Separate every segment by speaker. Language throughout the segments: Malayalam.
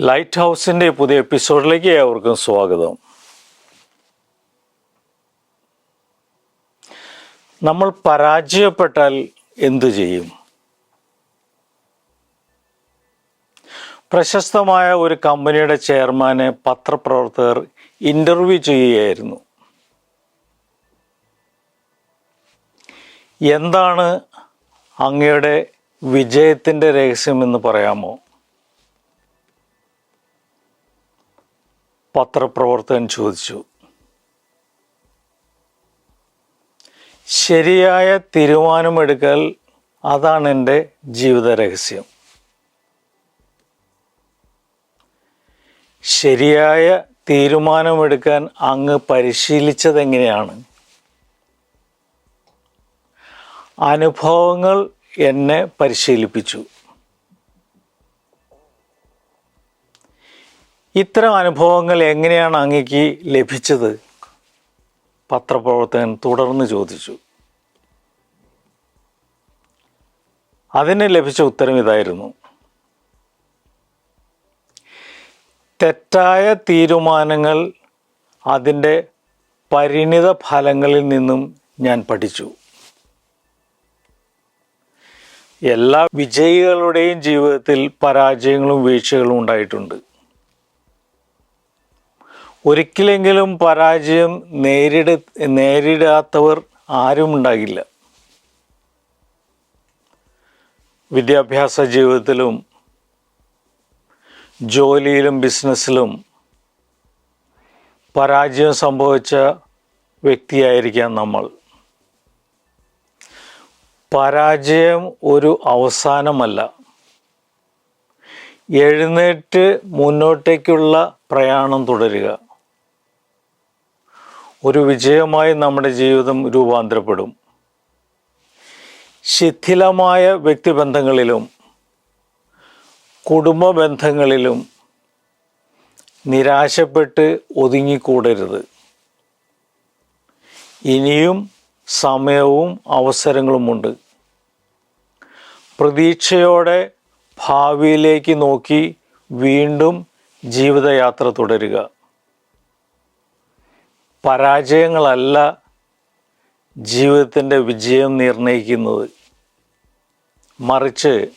Speaker 1: ലൈറ്റ് ഹൗസിന്റെ പുതിയ എപ്പിസോഡിലേക്ക് ഏവർക്കും സ്വാഗതം. നമ്മൾ പരാജയപ്പെട്ടാൽ എന്തു ചെയ്യും? പ്രശസ്തമായ ഒരു കമ്പനിയുടെ ചെയർമാനെ പത്രപ്രവർത്തകർ ഇന്റർവ്യൂ ചെയ്യുകയായിരുന്നു. എന്താണ് അങ്ങയുടെ വിജയത്തിന്റെ രഹസ്യമെന്ന് പറയാമോ? പത്രപ്രവർത്തകൻ ചോദിച്ചു. ശരിയായ തീരുമാനമെടുക്കൽ അതാണ് എന്റെ ജീവിത രഹസ്യം ശരിയായ തീരുമാനമെടുക്കാൻ അങ്ങ് പരിശീലിച്ചതെങ്ങനെയാണ്? അനുഭവങ്ങൾ എന്നെ പരിശീലിപ്പിച്ചു. ഇത്തരം അനുഭവങ്ങൾ എങ്ങനെയാണ് അങ്ങേക്ക് ലഭിച്ചത്? പത്രപ്രവർത്തകൻ തുടർന്ന് ചോദിച്ചു. അതിന് ലഭിച്ച ഉത്തരം ഇതായിരുന്നു. തെറ്റായ തീരുമാനങ്ങൾ അതിന്റെ പരിണിത ഫലങ്ങളിൽ നിന്നും ഞാൻ പഠിച്ചു. എല്ലാ വിജയികളുടെയും ജീവിതത്തിൽ പരാജയങ്ങളും വീഴ്ചകളും ഉണ്ടായിട്ടുണ്ട്. ഒരിക്കലെങ്കിലും പരാജയം നേരിട നേരിടാത്തവർ ആരും ഉണ്ടാകില്ല. വിദ്യാഭ്യാസ ജീവിതത്തിലും ജോലിയിലും ബിസിനസ്സിലും പരാജയം സംഭവിച്ച വ്യക്തിയായിരിക്കാം നമ്മൾ. പരാജയം ഒരു അവസാനമല്ല. എഴുന്നേറ്റ് മുന്നോട്ടേക്കുള്ള പ്രയാണം തുടരുക. ഒരു വിജയമായി നമ്മുടെ ജീവിതം രൂപാന്തരപ്പെടും. ശിഥിലമായ വ്യക്തിബന്ധങ്ങളിലും കുടുംബ ബന്ധങ്ങളിലും നിരാശപ്പെട്ട് ഒതുങ്ങിക്കൂടരുത്. ഇനിയും സമയവും അവസരങ്ങളുമുണ്ട്. പ്രതീക്ഷയോടെ ഭാവിയിലേക്ക് നോക്കി വീണ്ടും ജീവിതയാത്ര തുടരുക. പരാജയങ്ങളല്ല ജീവിതത്തിന്റെ വിജയം നിർണയിക്കുന്നത്. മറിച്ച്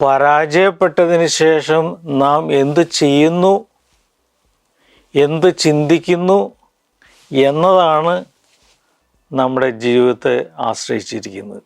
Speaker 1: പരാജയപ്പെട്ടതിന് ശേഷം നാം എന്ത് ചെയ്യുന്നു എന്ത് ചിന്തിക്കുന്നു എന്നതാണ് നമ്മുടെ ജീവിതത്തെ ആശ്രയിച്ചിരിക്കുന്നത്.